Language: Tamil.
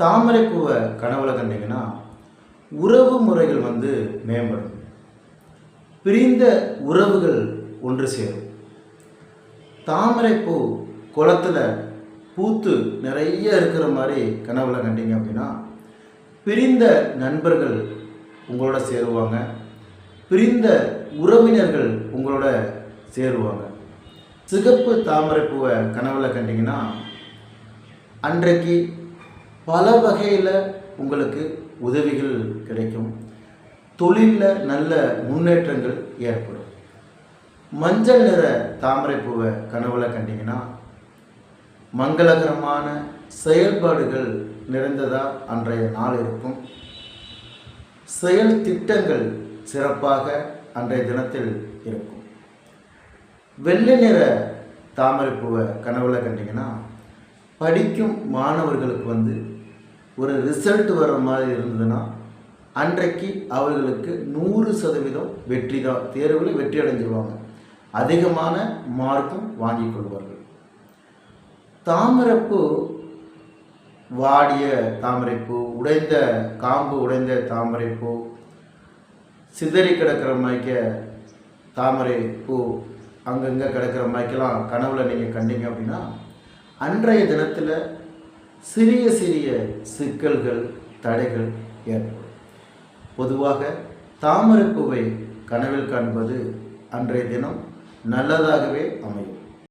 தாமரைப்பூவை கனவுல கண்டிங்கன்னா உறவு முறைகள் வந்து மேம்படும். பிரிந்த உறவுகள் ஒன்று சேரும். தாமரைப்பூ குளத்தில் பூத்து நிறைய இருக்கிற மாதிரி கனவுல கண்டிங்க அப்படின்னா பிரிந்த நண்பர்கள் உங்களோட சேருவாங்க. பிரிந்த உறவினர்கள் உங்களோட சேருவாங்க. சிகப்பு தாமரைப்பூவை கனவுல கண்டிங்கன்னா அன்றைக்கு பல வகையில் உங்களுக்கு உதவிகள் கிடைக்கும். தொழிலில் நல்ல முன்னேற்றங்கள் ஏற்படும். மஞ்சள் நிற தாமரைப்பூவை கனவுல கண்டிங்கன்னா மங்களகரமான செயல்பாடுகள் நிறைந்ததாக அன்றைய நாள் இருக்கும். செயல் திட்டங்கள் சிறப்பாக அன்றைய தினத்தில் இருக்கும். வெள்ளை நிற தாமரைப்பூவை கனவுல கண்டிங்கன்னா படிக்கும் மாணவர்களுக்கு வந்து ஒரு ரிசல்ட் வர்ற மாதிரி இருந்ததுன்னா அன்றைக்கு அவர்களுக்கு நூறு சதவீதம் வெற்றி தான் தேர்வில் வெற்றி அடைஞ்சிருவாங்க. அதிகமான மார்க்கும் வாங்கி கொள்வார்கள். தாமரைப்பூ வாடிய தாமரைப்பூ உடைந்த காம்பு உடைந்த தாமரைப்பூ சிதறி கிடக்கிற மாதிரிக்க தாமரை பூ அங்கங்கே கிடக்கிற மாதிரிக்கெல்லாம் கனவுல நீங்கள் கண்டீங்க அப்படின்னா அன்றைய தினத்தில் சிறிய சிறிய சிக்கல்கள் தடைகள் ஏற்படும். பொதுவாக தாமரைப்பூவை கனவில் காண்பது அன்றைய தினம் நல்லதாகவே அமையும்.